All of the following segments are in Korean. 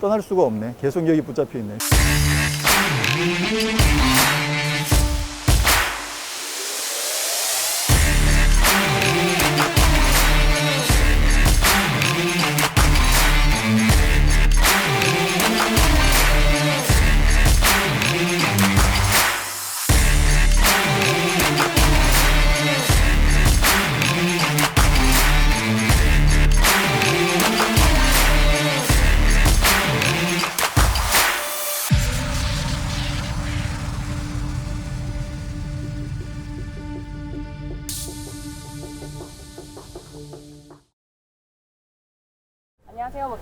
떠날 수가 없네. 계속 여기 붙잡혀 있네.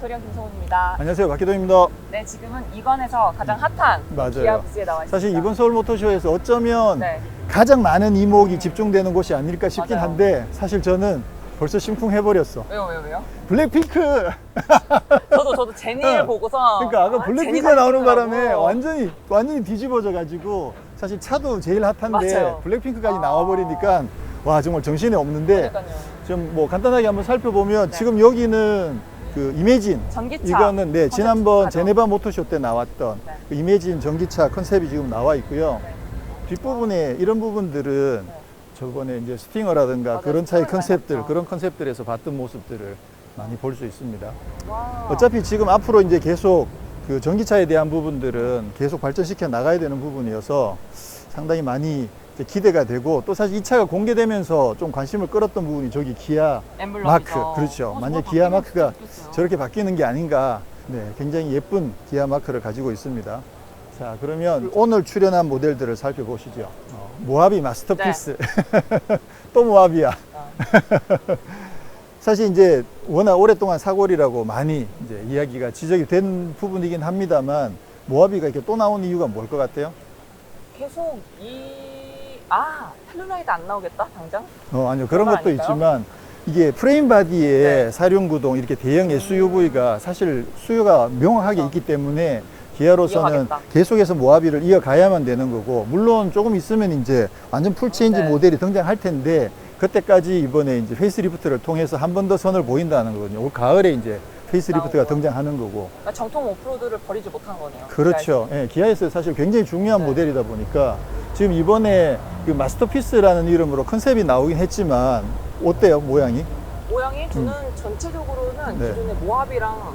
안녕하세요. 모토리언 김성훈입니다. 안녕하세요. 박기동입니다. 네, 지금은 이관에서 가장 핫한 맞아요. 기아 부스에 나와 있습니다. 사실 이번 서울 모터쇼에서 어쩌면 네. 가장 많은 이목이 집중되는 곳이 아닐까 싶긴 맞아요. 한데 사실 저는 벌써 심쿵해버렸어. 왜요, 왜요, 왜요? 블랙핑크! 저도 저도 제니를 어. 보고서 그러니까 아까 아, 블랙핑크가 제니 나오는 바람에. 완전히 완전히 뒤집어져 가지고 사실 차도 제일 핫한데 맞아요. 블랙핑크까지 아. 나와버리니까 와 정말 정신이 없는데 그러니까요. 좀 뭐 간단하게 한번 살펴보면 네. 지금 여기는 그 이매진 전기차 이거는 네 지난번 제네바 모터쇼 때 나왔던 네. 그 이매진 전기차 컨셉이 지금 나와 있고요. 네. 뒷부분에 이런 부분들은 네. 저번에 이제 스팅어라든가 맞아요. 그런 차의 컨셉들. 그런 컨셉들에서 봤던 모습들을 많이 볼 수 있습니다. 와. 어차피 지금 앞으로 이제 계속 그 전기차에 대한 부분들은 계속 발전시켜 나가야 되는 부분이어서 상당히 많이 기대가 되고 또 사실 이 차가 공개되면서 좀 관심을 끌었던 부분이 저기 기아 엠블럼이죠. 마크 그렇죠. 어, 만약 기아 마크가 좋겠어요. 저렇게 바뀌는 게 아닌가. 네, 굉장히 예쁜 기아 마크를 가지고 있습니다. 자, 그러면 오늘 출연한 모델들을 살펴보시죠. 어, 모하비 마스터피스. 또 모하비야. 어. 사실 이제 워낙 오랫동안 사골이라고 많이 이제 이야기가 지적이 된 부분이긴 합니다만 모하비가 이렇게 또 나온 이유가 뭘 것 같아요? 계속 이 아, 텔루라이드 안 나오겠다, 당장? 어, 아니요. 그런 것도 아닐까요? 있지만 이게 프레임 바디에 네. 사륜구동 이렇게 대형 SUV가 사실 수요가 명확하게 어. 있기 때문에 기아로서는 이어가겠다. 계속해서 모하비를 이어가야만 되는 거고 물론 조금 있으면 이제 완전 풀체인지 네. 모델이 등장할 텐데 그때까지 이번에 이제 페이스리프트를 통해서 한 번 더 선을 보인다는 거거든요. 올 가을에 이제 페이스리프트가 나오고. 등장하는 거고. 그러니까 정통 오프로드를 버리지 못한 거네요. 그렇죠. 예, 기아에서 사실 굉장히 중요한 네. 모델이다 보니까 지금 이번에 그 마스터피스라는 이름으로 컨셉이 나오긴 했지만 어때요 모양이? 모양이 저는 전체적으로는 음. 네. 기존의 모하비랑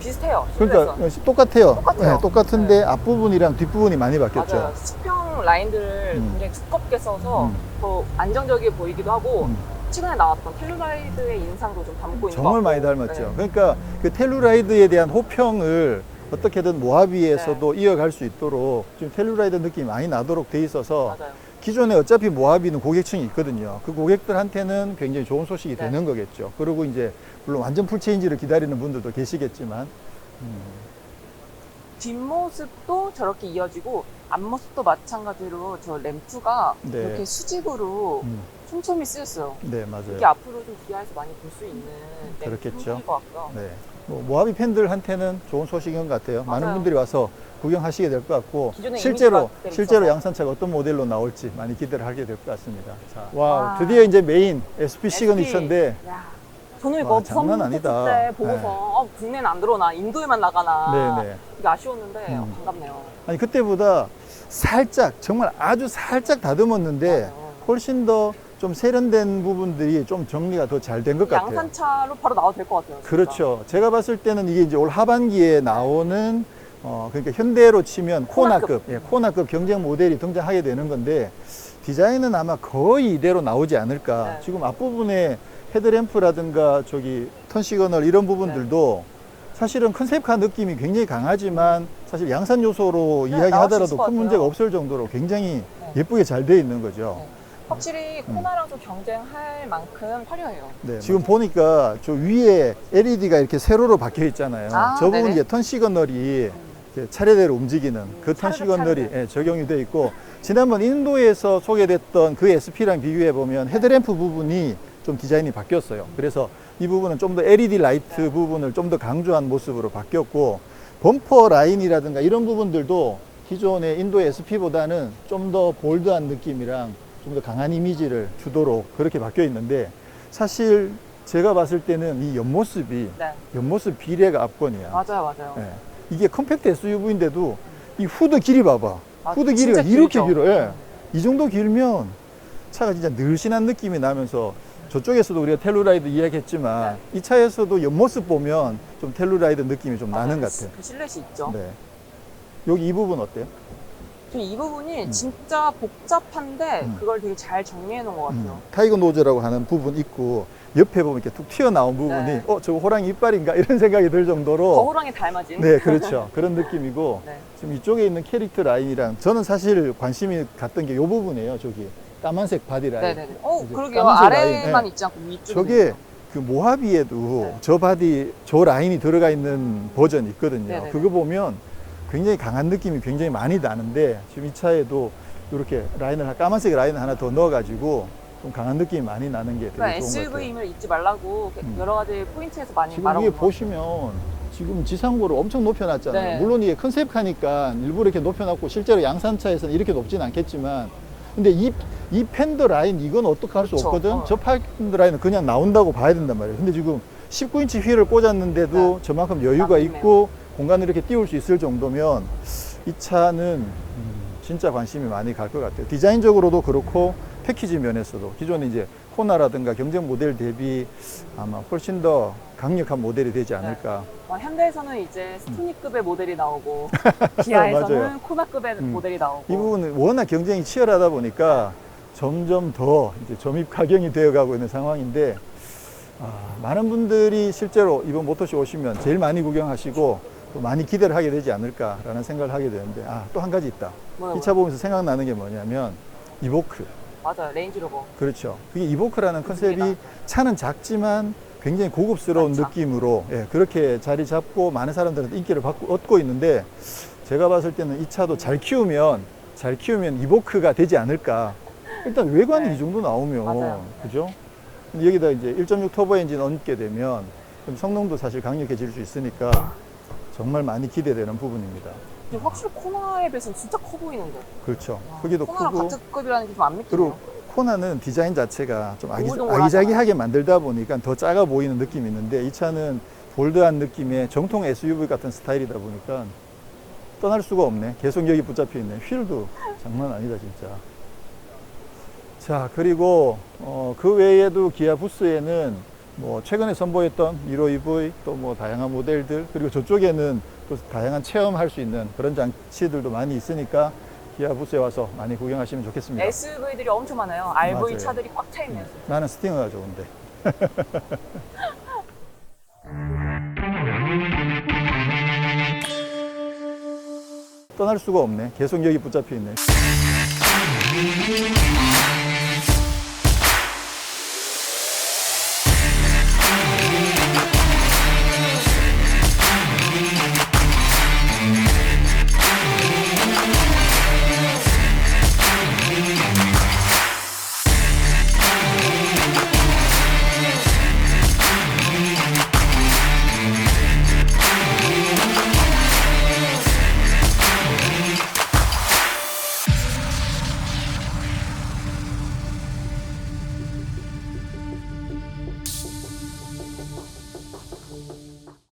비슷해요. 그러니까. 어, 똑같아요. 똑같아요. 예, 똑같은데 네. 앞부분이랑 뒷부분이 많이 바뀌었죠. 맞아요. 수평 라인들을 음. 굉장히 두껍게 써서 음. 더 안정적이게 보이기도 하고 음. 최근에 나왔던 텔루라이드의 인상도 좀 담고 있는 것 정말. 많이 닮았죠. 네. 그러니까 그 텔루라이드에 대한 호평을 어떻게든 모하비에서도 이어갈 수 있도록 지금 텔루라이드 느낌이 많이 나도록 돼 있어서 맞아요. 기존에 어차피 모하비는 고객층이 있거든요. 그 고객들한테는 굉장히 좋은 소식이 네. 되는 거겠죠. 그리고 이제 물론 완전 풀체인지를 기다리는 분들도 계시겠지만 뒷모습도 저렇게 이어지고 앞모습도 마찬가지로 저 램프가 네. 이렇게 수직으로 음, 촘촘히 쓰였어요. 네 맞아요. 이게 앞으로 좀 기아에서 많이 볼 수 있는 그렇겠죠. 것 같고요. 네. 뭐 모하비 팬들한테는 좋은 소식인 것 같아요. 많은 맞아요. 분들이 와서 구경하시게 될 것 같고 실제로 실제로. 양산차가 어떤 모델로 나올지 많이 기대를 하게 될 것 같습니다. 자, 와, 와. 드디어 이제 메인 SP 시그니처인데 야, 저는 와, 이거 장난 부산 아니다. 때 보고서 네. 어, 국내는 안 들어오나 인도에만 나가나 네네. 이게 아쉬웠는데 음. 반갑네요. 아니 그때보다 살짝 정말 아주 살짝 다듬었는데 맞아요. 훨씬 더 좀 세련된 부분들이 좀 정리가 더 잘 된 것 같아요. 양산차로 바로 나와도 될 것 같아요. 진짜. 그렇죠. 제가 봤을 때는 이게 이제 올 하반기에 나오는 어 그러니까 현대로 치면 코나급, 코나급. 예, 코나급 경쟁 모델이 등장하게 되는 건데 디자인은 아마 거의 이대로 나오지 않을까. 네. 지금 앞부분에 헤드램프라든가 저기 턴 시그널 이런 부분들도 네. 사실은 컨셉카 느낌이 굉장히 강하지만 사실 양산 요소로 네, 이야기하더라도 것큰 문제가 같아요. 없을 정도로 굉장히 네. 예쁘게 잘 돼 있는 거죠. 네. 확실히 코나랑 좀 경쟁할 만큼 화려해요. 네, 지금 보니까 저 위에 LED가 이렇게 세로로 박혀 있잖아요. 아, 저 부분 네네. 이제 턴 시그널이 이렇게 차례대로 움직이는 그 턴 차르르, 시그널이 차르르. 예, 적용이 돼 있고 지난번 인도에서 소개됐던 그 SP랑 비교해 보면 헤드램프 부분이 좀 디자인이 바뀌었어요. 그래서 이 부분은 좀 더 LED 라이트 네. 부분을 좀 더 강조한 모습으로 바뀌었고 범퍼 라인이라든가 이런 부분들도 기존의 인도 SP보다는 좀 더 볼드한 느낌이랑 좀 더 강한 이미지를 주도록 그렇게 바뀌어 있는데 사실 제가 봤을 때는 이 옆모습이 네, 옆모습 비례가 압권이야. 맞아요, 맞아요. 예. 이게 컴팩트 SUV인데도 이 후드 길이 봐봐. 아, 후드 길이가 이렇게 길죠? 길어. 예. 이 정도 길면 차가 진짜 늘씬한 느낌이 나면서 저쪽에서도 우리가 텔루라이드 이야기했지만 이 차에서도 옆모습 보면 좀 텔루라이드 느낌이 좀 나는 것 그, 같아요. 그 실루엣이 있죠. 네. 여기 이 부분 어때요? 저 이 부분이 음. 진짜 복잡한데 음. 그걸 되게 잘 정리해 놓은 것 같아요. 음, 타이거 노즈라고 하는 부분 있고 옆에 보면 이렇게 툭 튀어나온 부분이 네. 어 저거 호랑이 이빨인가 이런 생각이 들 정도로 거호랑이 닮아진. 네 그렇죠 그런 느낌이고 네. 지금 이쪽에 있는 캐릭터 라인이랑 저는 사실 관심이 갔던 게 이 부분이에요 저기 까만색 바디 라인 네네네. 어, 이제 그러게요. 까만색 아래만 라인, 네. 있지 않고 위쪽에. 저게 그 모하비에도 네. 저 바디 저 라인이 들어가 있는 버전이 있거든요 네네네. 그거 보면 굉장히 강한 느낌이 굉장히 많이 나는데 지금 이 차에도 이렇게 라인을 까만색 라인을 하나 더 넣어가지고 좀 강한 느낌이 많이 나는 게 되게 그러니까 좋은 것 같아요. SUV임을 잊지 말라고 음. 여러 가지 포인트에서 많이 지금 말하고 있는 것 보시면 지금 지상고를 엄청 높여놨잖아요. 네. 물론 이게 컨셉카니까 일부러 이렇게 높여놨고 실제로 양산차에서는 이렇게 높진 않겠지만 근데 이, 이 팬더 라인 이건 어떻게 할 수 그쵸. 없거든. 어. 저 팬더 라인은 그냥 나온다고 봐야 된단 말이에요. 근데 지금 19인치 휠을 꽂았는데도 네. 저만큼 여유가 남기네요. 있고 공간을 이렇게 띄울 수 있을 정도면 이 차는 음, 진짜 관심이 많이 갈 것 같아요. 디자인적으로도 그렇고 패키지 면에서도 기존에 이제 코나라든가 경쟁 모델 대비 아마 훨씬 더 강력한 모델이 되지 않을까. 어, 현대에서는 이제 스토니급의 모델이 나오고. 기아에서는 코나급의 음. 모델이 나오고 이 부분은 워낙 경쟁이 치열하다 보니까 점점 더 이제 점입 가경이 되어가고 있는 상황인데 아, 많은 분들이 실제로 이번 모터쇼 오시면 제일 많이 구경하시고 또 많이 기대를 하게 되지 않을까라는 생각을 하게 되는데 아, 또 한 가지 있다. 뭐요, 이차 보면서 생각나는 게 뭐냐면 이보크. 맞아요 레인지로버 그렇죠. 그게 이보크라는 컨셉이. 차는 작지만 굉장히 고급스러운 맞죠. 느낌으로 예, 그렇게 자리 잡고 많은 사람들한테 인기를 받고, 얻고 있는데 제가 봤을 때는 이 차도 잘 키우면 잘 키우면 이보크가 되지 않을까. 일단 외관이 네. 이 정도 나오면 맞아요. 그죠? 여기다 이제 1.6 터보 엔진 얹게 되면 좀 성능도 사실 강력해질 수 있으니까 정말 많이 기대되는 부분입니다. 근데 확실히 코나에 비해서는 진짜 커 보이는데 그렇죠. 와, 크기도 코나랑 크고 같은 급이라는 게 좀안 그리고 믿기네요 코나는 디자인 자체가 좀 아기, 동글동글하잖아요. 아기자기하게 만들다 보니까 더 작아 보이는 느낌이 있는데 이 차는 볼드한 느낌의 정통 SUV 같은 스타일이다 보니까 떠날 수가 없네. 계속 여기 붙잡혀 있네. 휠도 장난 아니다 진짜. 자 그리고 어, 그 외에도 기아 부스에는 뭐 최근에 선보였던 미로 EV 또 뭐 다양한 모델들 그리고 저쪽에는 또 다양한 체험할 수 있는 그런 장치들도 많이 있으니까 기아 부스에 와서 많이 구경하시면 좋겠습니다. SUV들이 엄청 많아요 RV 맞아요. 차들이 꽉 차 있네요 나는 스팅어가 좋은데. 떠날 수가 없네. 계속 여기 붙잡혀 있네.